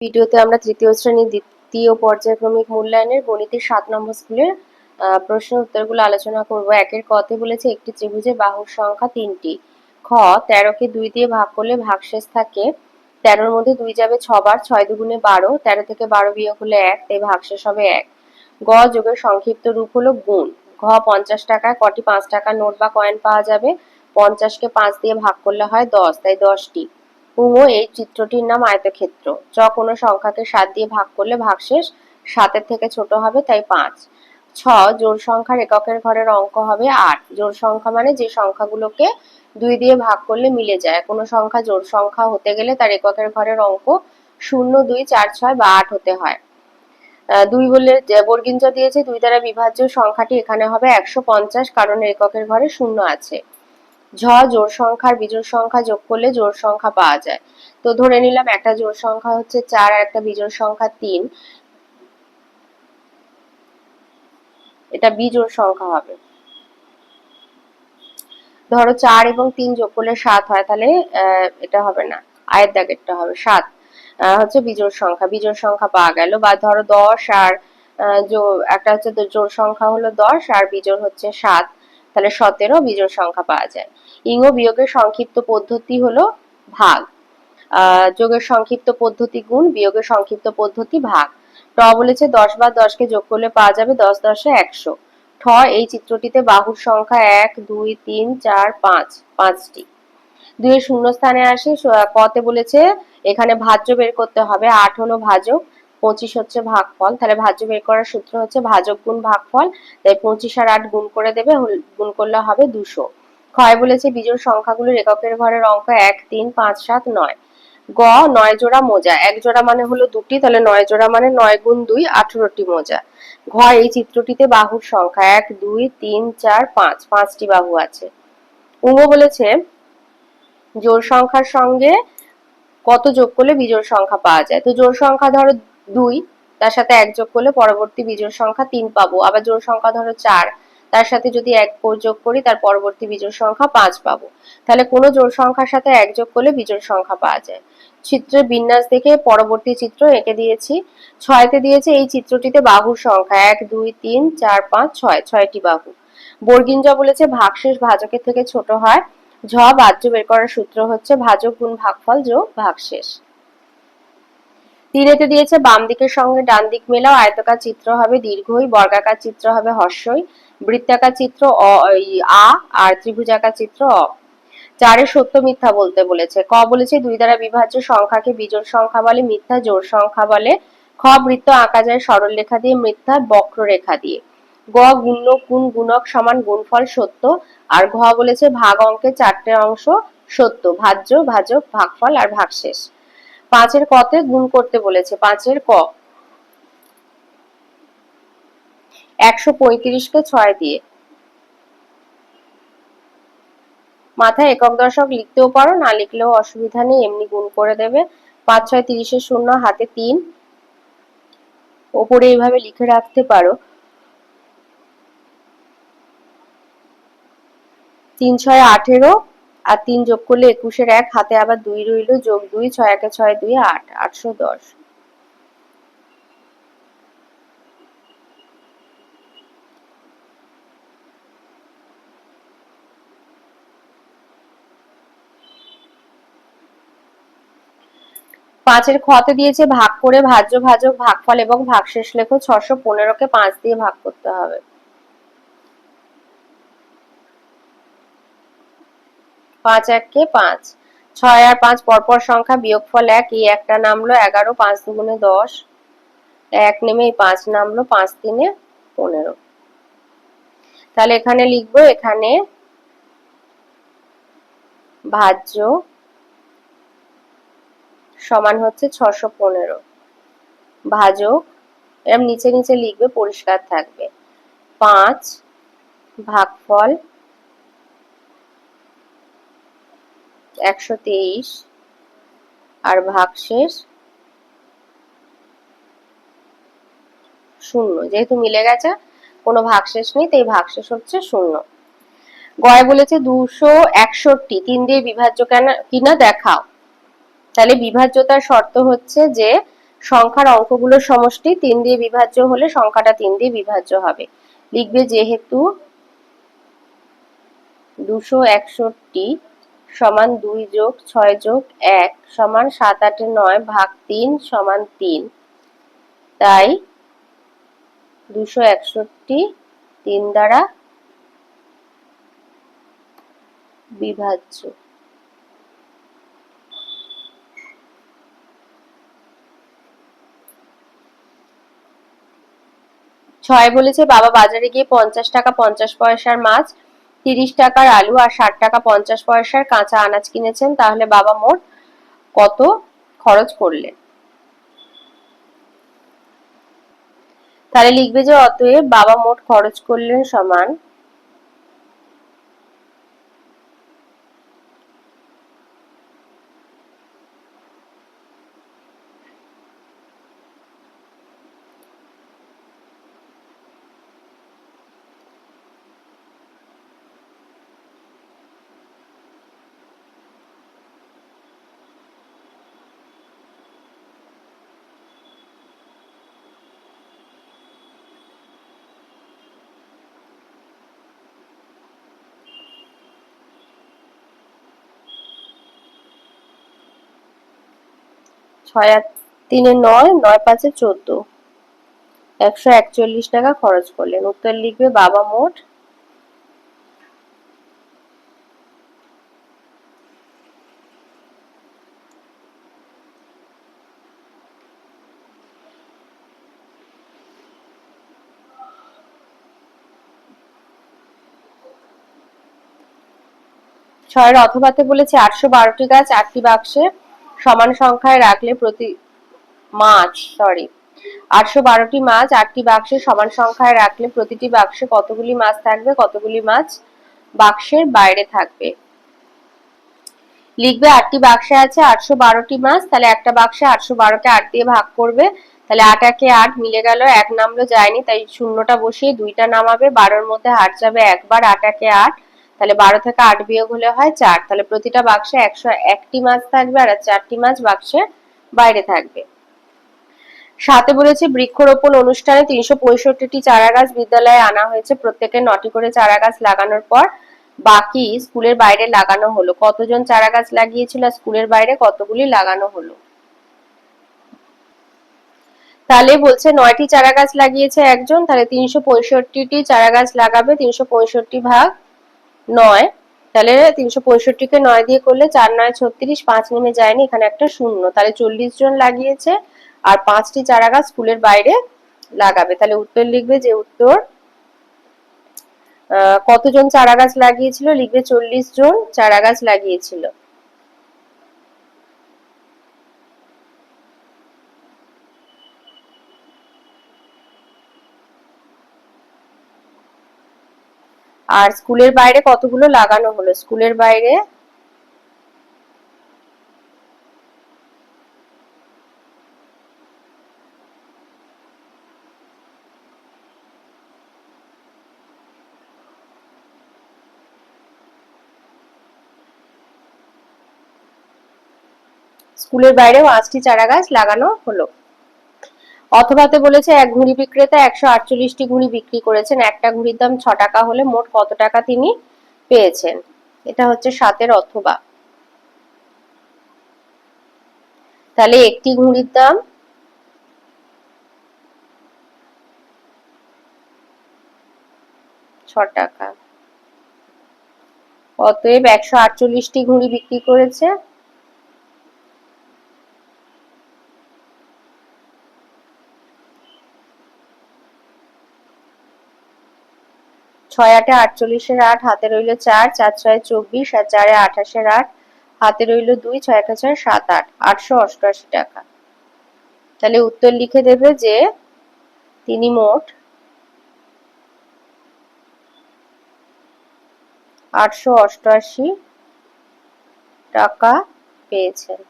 ভিডিওতে আমরা তৃতীয় শ্রেণির দ্বিতীয় পর্যায়ক্রমিক মূল্যায়নের গণিতের সাত নম্বর স্কুলের প্রশ্ন উত্তরগুলো আলোচনা করব। একের কতে বলেছে একটি ত্রিভুজের বাহুর সংখ্যা তিনটি। খ তেরোকে দুই দিয়ে ভাগ করলে ভাগশেষ থাকে। তেরোর মধ্যে দুই যাবে ছবার ছয় দুগুণে বারো। তেরো থেকে বারো বিয়োগ হলে এক, তাই ভাগশেষ হবে এক। গ যোগের সংক্ষিপ্ত রূপ হলো গুণ। ঘ পঞ্চাশ টাকায় কটি পাঁচ টাকার নোট বা কয়েন পাওয়া যাবে। পঞ্চাশকে পাঁচ দিয়ে ভাগ করলে হয় দশ, তাই দশটি। উমো এই চিত্রটির নাম আয়তক্ষেত্র। চ কোনো সংখ্যাকে সাত দিয়ে ভাগ করলে ভাগশেষ সাতের থেকে ছোট হবে, তাই পাঁচ। ছ জোর সংখ্যার এককের ঘরের অঙ্ক হবে আট। জোর সংখ্যা মানে যে সংখ্যাগুলোকে দুই দিয়ে ভাগ করলে মিলে যায়। কোনো সংখ্যা জোড় সংখ্যা হতে গেলে তার এককের ঘরের অঙ্ক শূন্য, দুই, চার, ছয় বা আট হতে হয়। দুই বলে যে বর্গিঞ্জ দিয়েছে, দুই দ্বারা বিভাজ্য সংখ্যাটি এখানে হবে একশো পঞ্চাশ, কারণ এককের ঘরে শূন্য আছে। ঝ জোড় সংখ্যার বিজোড় সংখ্যা যোগ করলে জোড় সংখ্যা পাওয়া যায়। তো ধরে নিলাম একটা জোড় সংখ্যা হচ্ছে চার আর একটা বিজোড় সংখ্যা তিন। এটা বিজোড় সংখ্যা হবে। ধরো চার এবং তিন যোগ করলে সাত হয়, তাহলে এটা হবে না। আয়ের দাগেরটা হবে সাত। হচ্ছে বিজোড় সংখ্যা। বিজোড় সংখ্যা পাওয়া গেল। বা ধরো দশ আর একটা হচ্ছে জোড় সংখ্যা হলো দশ আর বিজোড় হচ্ছে সাত। তাহলে সতেরো বিজোড় সংখ্যা পাওয়া যায়। ইং ও বিয়োগের সংক্ষিপ্ত পদ্ধতি হলো ভাগ। যোগের সংক্ষিপ্ত পদ্ধতি গুণ, বিয়োগের সংক্ষিপ্ত পদ্ধতি ভাগ। ট বলেছে দশ বার দশকে যোগ করলে পাওয়া যাবে দশ দশে একশো। ঠ, এই চিত্রটিতে বাহুর সংখ্যা এক, দুই, তিন, চার, পাঁচ, পাঁচটি। দুইয়ের শূন্য স্থানে আসে কতে বলেছে এখানে ভাজ্য বের করতে হবে, আট হলো ভাজক, পঁচিশ হচ্ছে ভাগফল। তাহলে ভাজ্য বের করার সূত্র হচ্ছে ভাজক গুণ ভাগফল, তাই পঁচিশ আর আট গুণ করে দেবে গুণ করলে হবে দুশো। ক্ষয় বলেছে বিজোড় সংখ্যাগুলোর এককের ঘরের অঙ্ক এক, তিন, পাঁচ, সাত, নয়। গ, নয় জোড়া মোজা। এক জোড়া মানে হলো দুটি, তাহলে নয় জোড়া মানে নয় গুণ দুই, আঠারোটি মোজা। ঘ, এই চিত্রটিতে বাহুর সংখ্যা এক, দুই, তিন, চার, পাঁচ। পাঁচটি বাহু আছে। উঙ্গ বলেছে, জোড় সংখ্যার সঙ্গে কত যোগ করলে বিজোড় সংখ্যা পাওয়া যায়? তো জোড় সংখ্যা ধরো দুই, তার সাথে এক যোগ করলে পরবর্তী বিজোড় সংখ্যা তিন পাবো। আবার জোড় সংখ্যা ধরো চার তার সাথে যদি এক যোগ করি, তার পরবর্তী বিজোড় সংখ্যা পাঁচ পাবো। তাহলে কোনো জোড় সংখ্যার সাথে এক যোগ করলে বিজোড় সংখ্যা পাওয়া যায়। চিত্রের বিন্যাস দেখে পরবর্তী চিত্র এঁকে দিয়েছি। ছয়তে দিয়েছে এই চিত্রটিতে বাহুর সংখ্যা। এক, দুই, তিন, চার, পাঁচ, ছয়। ছয়টি বাহু। বর্গিঞ্জা বলেছে ভাগশেষ ভাজকের থেকে ছোট হয়। ঝ, বাহ্য বের করার সূত্র হচ্ছে ভাজক গুণ ভাগফল যোগ ভাগশেষ। তিনেতে দিয়েছে বাম দিকের সঙ্গে ডান দিক মেলাও আয়তকার চিত্র হবে দীর্ঘই, বর্গাকার চিত্র হবে হর্ষই। বৃত্তাকার চিত্র আ আর ত্রিভুজাকার চিত্র অ। চারে সত্য মিথ্যা বলতে বলেছে। ক বলেছে, দুই দ্বারা বিভাজ্য সংখ্যাকে বিজোড় সংখ্যা বলে, মিথ্যা জোড় সংখ্যা বলে। খ, বৃত্ত আঁকা যায় সরল রেখা দিয়ে, মিথ্যা বক্ররেখা দিয়ে। গ, গুণ্য, গুণ, গুণক সমান গুণফল সত্য। আর ঘ বলেছে, ভাগ অঙ্কের চারটে অংশ সত্য। ভাজ্য, ভাজক, ভাগফল আর ভাগশেষ। পাঁচের কতে গুণ করতে বলেছে। পাঁচের ক একশো পঁয়ত্রিশকে ছয় দিয়ে। মাথায় একক দশক লিখতেও পারো, না লিখলেও অসুবিধা নেই, এমনি গুণ করে দেবে। পাঁচ ছয় তিরিশের শূন্য, হাতে তিন। ওপরে এইভাবে লিখে রাখতে পারো। তিন ছয় আঠেরো আর তিন যোগ করলে একুশের এক, হাতে আবার দুই রইল, যোগ দুই, ছয় একে ছয় দুই, আট, আটশো দশ। পাঁচের খতে দিয়েছে, ভাগ করে ভাজ্য, ভাজক, ভাগফল এবং ভাগশেষ লেখো ছশো পনেরোকে পাঁচ দিয়ে ভাগ করতে হবে। পাঁচ এককে পাঁচ, ছয় আর পাঁচ, পরপর সংখ্যা, বিয়োগফল এক, এই একটা নামলো এগারো, পাঁচ দুগুণে দশ। এক নেমে এই পাঁচ নামলো পাঁচ তিনে পনেরো। তাহলে এখানে লিখব, এখানে ভাজ্য সমান হচ্ছে ছশো পনেরো। ভাজক, এরম নিচে নিচে লিখবে, পরিষ্কার থাকবে। পাঁচ, ভাগফল একশো তেইশ আর ভাগশেষ শূন্য। যেহেতু মিলে গেছে, কোনো ভাগশেষ নেই, তাই ভাগশেষ হচ্ছে শূন্য। গয় বলেছে দুশো একষট্টি। তিন দিয়ে বিভাজ্য কেন কিনা দেখাও। তাহলে বিভাজ্যতার শর্ত হচ্ছে যে সংখ্যার অঙ্কগুলোর সমষ্টি তিন দিয়ে বিভাজ্য হলে সংখ্যাটা তিন দিয়ে বিভাজ্য হবে। লিখবে যেহেতু দুশো একষট্টি সমান দুই যোগ ছয় যোগ এক সমান সাত আটে নয় ভাগ তিন সমান তিন। তাই দুশো একষট্টি তিন দ্বারা বিভাজ্য। ছয় বলেছে, বাবা বাজারে গিয়ে পঞ্চাশ টাকা পঞ্চাশ পয়সার মাছ, তিরিশ টাকার আলু আর ষাট টাকা পঞ্চাশ পয়সার কাঁচা আনাজ কিনেছেন, তাহলে বাবা মোট কত খরচ করলেন? তাহলে লিখবে যে অতএব বাবা মোট খরচ করলেন সমান ছয় আর তিনে নয় নয় পাঁচে চোদ্দ। একশো একচল্লিশ টাকা খরচ করলেন। উত্তর লিখবে বাবা মোট ছয়ের অথবাতে বলেছে আটশো বারোটি গাছ, আটটি বাক্সে সমান সংখ্যায় রাখলে প্রতি মাছ সরি আটশো বারোটি মাছ, আটটি বাক্সে সমান সংখ্যায় রাখলে প্রতিটি বাক্সে কতগুলি মাছ থাকবে, কতগুলি মাছ বাক্সের বাইরে থাকবে। লিখবে আটটি বাক্সে আছে আটশো বারোটি মাছ, তাহলে একটা বাক্সে আটশো বারোকে আট দিয়ে ভাগ করবে, তাহলে আট একে আট মিলে গেল, এক নামলো যায়নি, তাই শূন্যটা বসিয়ে দুইটা নামাবে, বারোর মধ্যে হাট যাবে একবার, আট একে আট তাহলে বারো থেকে আট বিয়োগ হলে হয় চার। তাহলে প্রতিটা বাক্সে একশো একটি মাছ থাকবে আর চারটি মাছ বাক্সের বাইরে থাকবে। সাথে বলেছে, বৃক্ষরোপণ অনুষ্ঠানে তিনশো পঁয়ষট্টিটি চারা গাছ বিদ্যালয়ে আনা হয়েছে। প্রত্যেকে নটি করে চারা গাছ লাগানোর পর বাকি স্কুলের বাইরে লাগানো হলো। কতজন চারা গাছ লাগিয়েছিল স্কুলের বাইরে কতগুলি লাগানো হলো? তাহলে বলছে, নয়টি চারা গাছ লাগিয়েছে একজন, তাহলে তিনশো পঁয়ষট্টিটি চারা গাছ লাগাবে, তিনশো পঁয়ষট্টি ভাগ নয়। তাহলে তিনশো পঁয়ষট্টিকে নয় দিয়ে করলে চার নয় ছত্রিশ, পাঁচ নেমে যায়নি, এখানে একটা শূন্য। তাহলে চল্লিশ জন লাগিয়েছে, আর পাঁচটি চারা গাছ স্কুলের বাইরে লাগাবে। তাহলে উত্তর লিখবে যে উত্তর কতজন চারা গাছ লাগিয়েছিল? লিখবে চল্লিশ জন চারা গাছ লাগিয়েছিল। আর স্কুলের বাইরে কতগুলো লাগানো হলো? স্কুলের বাইরে? স্কুলের বাইরে পাঁচটি চারা গাছ লাগানো হলো। অথবাতে বলেছে, এক ঘুড়ি বিক্রেতা একশো আটচল্লিশটি ঘুড়ি বিক্রি করেছেন। একটা ঘুড়ির দাম ছ টাকা হলে মোট কত টাকা তিনি পেয়েছেন? এটা হচ্ছে সাতের অথবা। তাহলে একটি ঘুড়ির দাম ছ টাকা। অতএব একশো আটচল্লিশটি ঘুড়ি বিক্রি করেছে। ছয় আটে আটচল্লিশের আট, হাতে রইল চার চার ছয় চব্বিশ, আর চারে আঠাশের আট, হাতে রইল দুই, ছয় একা ছয় সাত আট, আটশো অষ্টআশি টাকা। তাহলে উত্তর লিখে দেবে যে তিনি মোট আটশো অষ্টআশি টাকা পেয়েছেন।